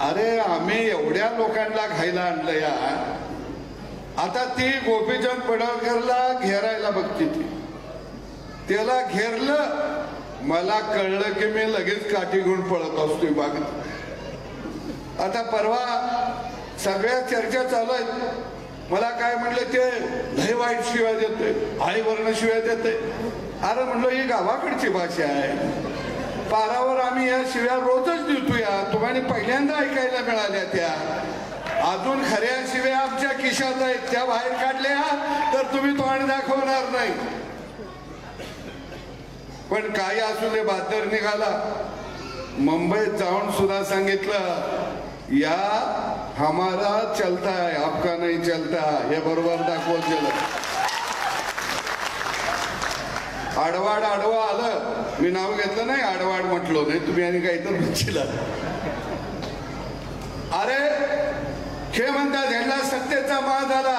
अरे आम्ही एवढ्या लोकांना खायला आणलं या. आता ती गोपीचंद पडळकरला घेरायला बघती ती. त्याला घेरलं मला कळलं की मी लगेच काठी घेऊन पळत असतोय बागेत आता परवा सगळ्या चर्चा चालू आहेत. मला काय म्हणलं ते लय वाईट शिवाय देते आई वर्ण शिवाय देते अरे म्हणलं ही गावाकडची भाषा आहे. पारावर आम्ही या शिव्या रोजच आणि पहिल्यांदा ऐकायला मिळाल्या त्या. अजून खऱ्या शिव्या आमच्या खिशात आहेत. त्या बाहेर काढल्या तर तुम्ही तोंड दाखवणार नाही. पण काही असू दे बहादर निघाला. मुंबईत जाऊन सुद्धा सांगितलं या हमारा चलता है आपका नाही चलता हे. बरोबर दाखवत गेलं आडवाड आडवा आलं. मी नाव घेतलं नाही आडवाड म्हटलो. नाही तुम्ही आणि काहीतरी म्हणशील अरे हे म्हणतात ह्यांना सत्तेचा माळ झाला.